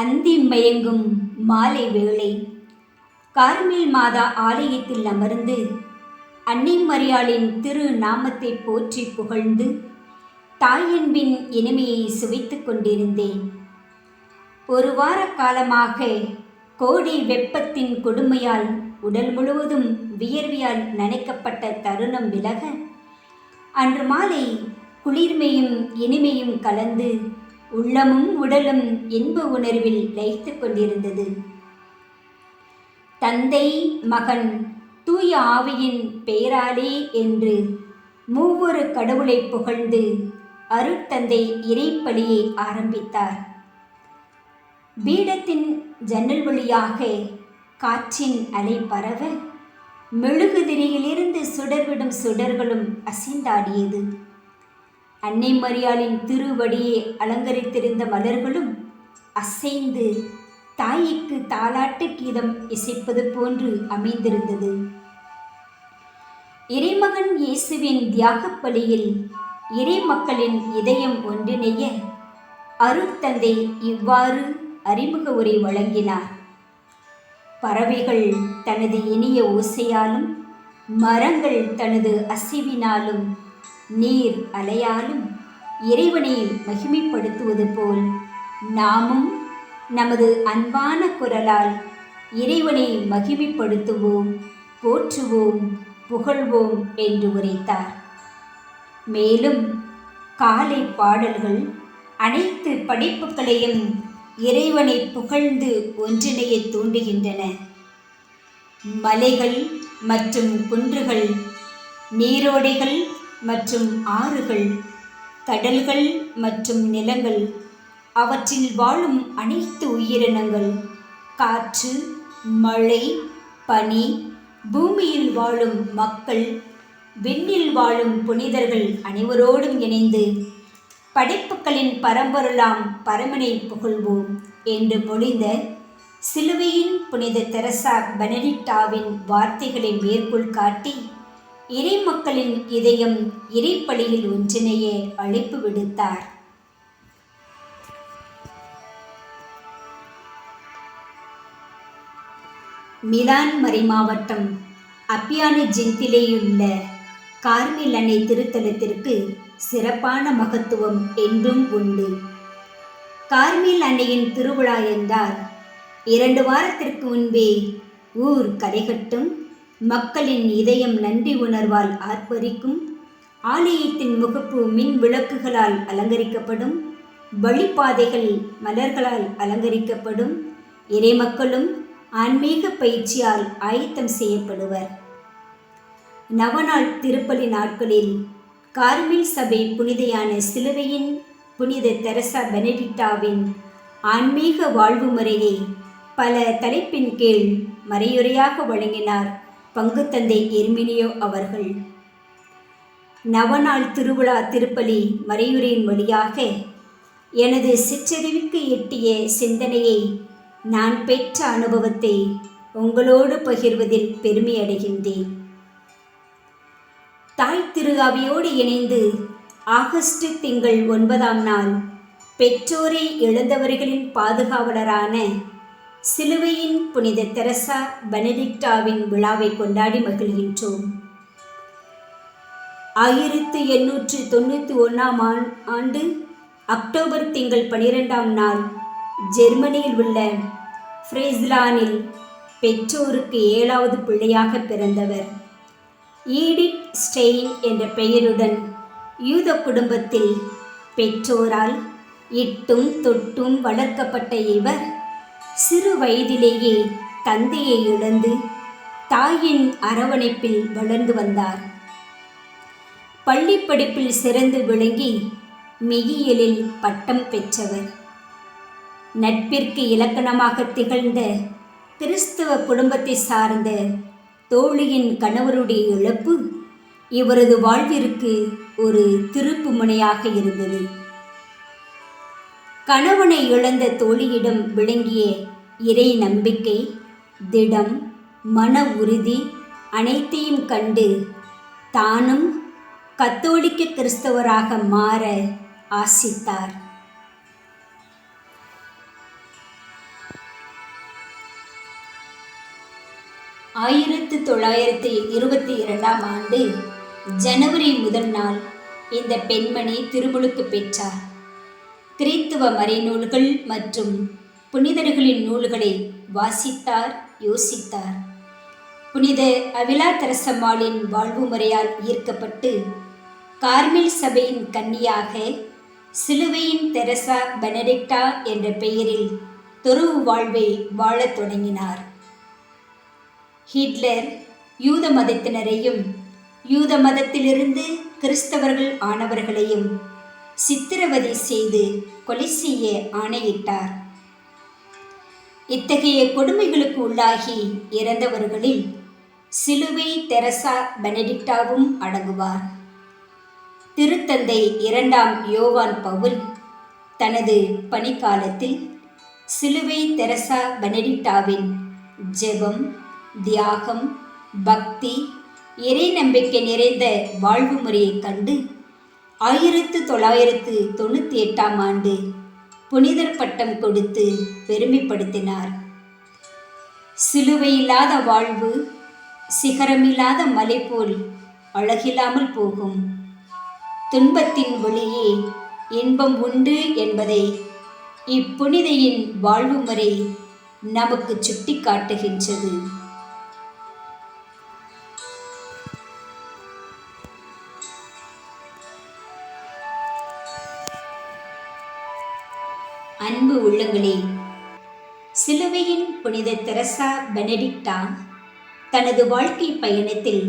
அந்தி மயங்கும் மாலை வேளை. கார்மேல் மாதா ஆலயத்தில் அமர்ந்து அன்னை மரியாளின் திரு நாமத்தை போற்றி புகழ்ந்து தாயன்பின் இனிமையை சுவைத்துக் கொண்டிருந்தேன். ஒரு வார காலமாக கோடை வெப்பத்தின் கொடுமையால் உடல் முழுவதும் வியர்வியால் நனைக்கப்பட்ட தருணம் விலக அன்று மாலை குளிர்மையும் இனிமையும் கலந்து உள்ளமும் உடலும் இன்ப உணர்வில் லயித்து கொண்டிருந்தது. தந்தை மகன் தூய ஆவியின் பெயராலே என்று மூவொரு கடவுளை புகழ்ந்து அருட்தந்தை இறைப்பலியை ஆரம்பித்தார். பீடத்தின் ஜன்னல் வழியாக காற்றின் அலை பரவ மெழுகுதிரியிலிருந்து சுடர்விடும் சுடர்களும் அசைந்தாடியது. அன்னை மரியாளின் திருவடியை அலங்கரித்திருந்த மலர்களும் அசைந்து தாய்க்கு தாலாட்டு கீதம் இசைப்பது போன்று அமைந்திருந்தது. இறைமகன் இயேசுவின் தியாகப் பலியில் இறைமக்களின் இதயம் ஒன்றிணைய அருத்தந்தை இவ்வாறு அறிமுக உரை வழங்கினார். பறவைகள் தனது இனிய ஓசையாலும் மரங்கள் தனது அசைவினாலும் நீர் அலையாலும் இறைவனை மகிமைப்படுத்துவது போல் நாமும் நமது அன்பான குரலால் இறைவனை மகிமைப்படுத்துவோம் போற்றுவோம் புகழ்வோம் என்று உரைத்தார். மேலும் காலை பாடல்கள் அனைத்து படைப்புகளையும் இறைவனை புகழ்ந்து ஒன்றிணைய தூண்டுகின்றன. மலைகள் மற்றும் குன்றுகள் நீரோடைகள் மற்றும் ஆறுகள் கடல்கள் மற்றும் நிலங்கள் அவற்றில் வாழும் அனைத்து உயிரினங்கள் காற்று மழை பனி பூமியில் வாழும் மக்கள் விண்ணில் வாழும் புனிதர்கள் அனைவரோடும் இணைந்து படைப்புகளின் பரம்பொருளாம் பரமனை புகழ்வோம் என்று பொழிந்த சிலுவையின் புனித தெரசா பெனடிக்டாவின் வார்த்தைகளை மேற்கோள் காட்டி இறைமக்களின் இதயம் இறைப்பலியில் ஒன்றினையே அழைப்பு விடுத்தார். மிலான் மறைமாவட்டம் அப்பியானு ஜிந்திலேயுள்ள கார்மில் அன்னை திருத்தலத்திற்கு சிறப்பான மகத்துவம் என்றும் உண்டு. கார்மில் அன்னையின் திருவிழா என்றால் இரண்டு வாரத்திற்கு முன்பே ஊர் கரைகட்டும் மக்களின் இதயம் நன்றி உணர்வால் ஆர்ப்பரிக்கும் ஆலயத்தின் முகப்பு மின் விளக்குகளால் அலங்கரிக்கப்படும் வழிப்பாதைகள் மலர்களால் அலங்கரிக்கப்படும் இறைமக்களும் ஆன்மீக பயிற்சியால் ஆயத்தம் செய்யப்படுவர். நவநாள் திருப்பலி நாட்களில் கார்மில் சபை புனிதையான சிலுவையின் புனித தெரசா பெனடிக்டாவின் ஆன்மீக வாழ்வு முறையை பல தலைப்பின் கீழ் மறையுறையாக வழங்கினார் பங்குத்தந்தை எர்மினியோ அவர்கள். நவநாள் திருவிழா திருப்பலி மறையுரையின் வழியாக எனது சிற்றறிவுக்கு எட்டிய சிந்தனையை நான் பெற்ற அனுபவத்தை உங்களோடு பகிர்வதில் பெருமையடைகின்றேன் தாய் திருகாவியோடு இணைந்து ஆகஸ்ட் திங்கள் ஒன்பதாம் நாள் பெற்றோரை இழந்தவர்களின் பாதுகாவலரான சிலுவையின் புனித தெரசா பெனடிக்டாவின் விழாவை கொண்டாடி மகிழ்கின்றோம். ஆயிரத்து எண்ணூற்று தொண்ணூற்றி ஒன்றாம் ஆண்டு அக்டோபர் திங்கள் பனிரெண்டாம் நாள் ஜெர்மனியில் உள்ள ஃப்ரேஸ்லானில் பெற்றோருக்கு ஏழாவது பிள்ளையாக பிறந்தவர். ஈடிட் ஸ்டெயின் என்ற பெயருடன் யூத குடும்பத்தில் பெற்றோரால் இட்டும் தொட்டும் வளர்க்கப்பட்ட இவர் சிறு வயதிலேயே தந்தையை இழந்து தாயின் அரவணைப்பில் வளர்ந்து வந்தார். பள்ளி படிப்பில் சிறந்து விளங்கி மெய்யியலில் பட்டம் பெற்றவர். நட்பிற்கு இலக்கணமாக திகழ்ந்த கிறிஸ்தவ குடும்பத்தை சார்ந்த தோழியின் கணவருடைய இழப்பு இவரது வாழ்விற்கு ஒரு திருப்பு முனையாக இருந்தது. கணவனை இழந்த தோழியிடம் விளங்கிய இறை நம்பிக்கை திடம் மன உறுதி அனைத்தையும் கண்டு தானும் கத்தோலிக்க கிறிஸ்தவராக மாற ஆசித்தார். ஆயிரத்து தொள்ளாயிரத்து இருபத்தி இரண்டாம் ஆண்டு ஜனவரி முதல் நாள் இந்த பெண்மணி திருமுழுக்கு பெற்றார். கிறித்துவ மறைநூல்கள் மற்றும் புனிதர்களின் நூல்களை வாசித்தார் யோசித்தார். புனித அவிலாதரசம்மாளின் வாழ்வு முறையால் ஈர்க்கப்பட்டு கார்மில் சபையின் கன்னியாக சிலுவையின் தெரசா பெனடிக்டா என்ற பெயரில் துறவு வாழ்வை வாழத் தொடங்கினார். ஹிட்லர் யூத மதத்தினரையும் யூத மதத்திலிருந்து கிறிஸ்தவர்கள் ஆனவர்களையும் சித்திரவதை செய்து கொலை செய்ய ஆணையிட்டார். இத்தகைய கொடுமைகளுக்கு உள்ளாகி இறந்தவர்களில் சிலுவை தெரசா பெனடிக்டாவும் அடங்குவார். திருத்தந்தை இரண்டாம் யோவான் பவுல் தனது பணிக்காலத்தில் சிலுவை தெரசா பெனடிக்டாவின் ஜெபம் தியாகம் பக்தி இறை நம்பிக்கை நிறைந்த வாழ்வு முறையைக் கண்டு ஆயிரத்து தொள்ளாயிரத்து தொண்ணூற்றி எட்டாம் ஆண்டு புனிதர் பட்டம் கொடுத்து பெருமைப்படுத்தினார். சிலுவையில்லாத வாழ்வு சிகரமில்லாத மலை போல் அழகில்லாமல் போகும். துன்பத்தின் வழியே இன்பம் உண்டு என்பதை இப்புனிதையின் வாழ்வு முறை நமக்கு சுட்டி காட்டுகின்றது அன்பு உள்ளங்களே. சிலுவையின் புனித தெரசா பெனடிக்டா தனது வாழ்க்கை பயணத்தில்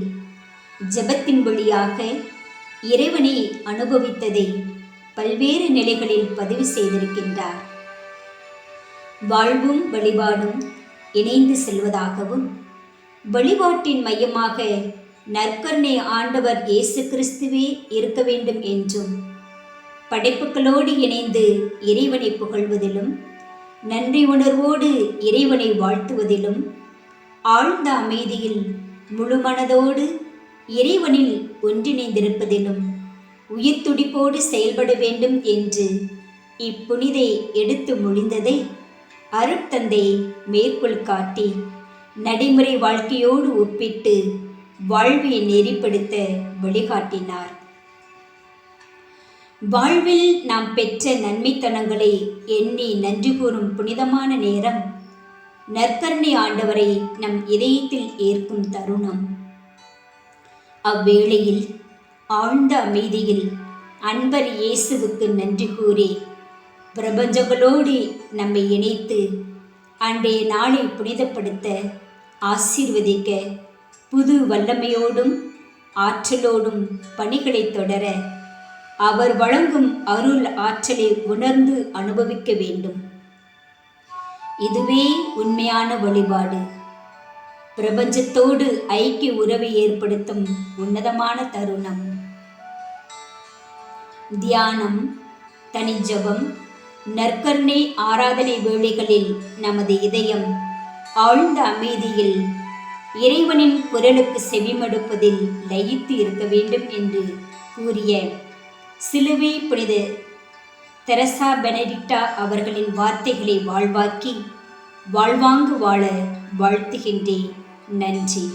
ஜெபத்தின் வழியாக இறைவனை அனுபவித்ததை பல்வேறு நிலைகளில் பதிவு செய்திருக்கின்றார். வாழ்வும் வழிபாடும் இணைந்து செல்வதாகவும் வழிபாட்டின் மையமாக நற்கருணை ஆண்டவர் இயேசு கிறிஸ்துவே இருக்க வேண்டும் என்றும் படைப்புகளோடு இணைந்து இறைவனை புகழ்வதிலும் நன்றி உணர்வோடு இறைவனை வாழ்த்துவதிலும் ஆழ்ந்த அமைதியில் முழு மனதோடு இறைவனில் ஒன்றிணைந்திருப்பதிலும் உயிர் துடிப்போடு செயல்பட வேண்டும் என்று இப்புனிதை எடுத்து முடிந்ததை அருட்தந்தை மேற்கோள் காட்டி நடைமுறை வாழ்க்கையோடு ஒப்பிட்டு வாழ்வியை நெறிப்படுத்த வழிகாட்டினார். வாழ்வில் நாம் பெற்ற நன்மைத்தனங்களை எண்ணி நன்றி கூறும் புனிதமான நேரம். நற்கருணை ஆண்டவரை நம் இதயத்தில் ஏற்கும் தருணம். அவ்வேளையில் ஆழ்ந்த அமைதியில் அன்பர் இயேசுவுக்கு நன்றி கூறி பிரபஞ்சங்களோடு நம்மை இணைத்து அன்றைய நாளை புனிதப்படுத்த ஆசீர்வதிக்க புது வல்லமையோடும் ஆற்றலோடும் பணிகளை தொடர அவர் வழங்கும் அருள் ஆற்றலை உணர்ந்து அனுபவிக்க வேண்டும். இதுவே உண்மையான வழிபாடு. பிரபஞ்சத்தோடு ஐக்கிய உறவை ஏற்படுத்தும் உன்னதமான தருணம். தியானம் தனிஜபம் நற்கருணை ஆராதனை வேளைகளில் நமது இதயம் ஆழ்ந்த அமைதியில் இறைவனின் குரலுக்கு செவிமடுப்பதில் லயித்து இருக்க வேண்டும் என்று கூறிய சிலுவை புனித தெரசா பெனடிக்டா அவர்களின் வார்த்தைகளை வாழ்வாக்கி வாழ்வாங்கு வாழ வாழ்த்துகின்றேன். நன்றி.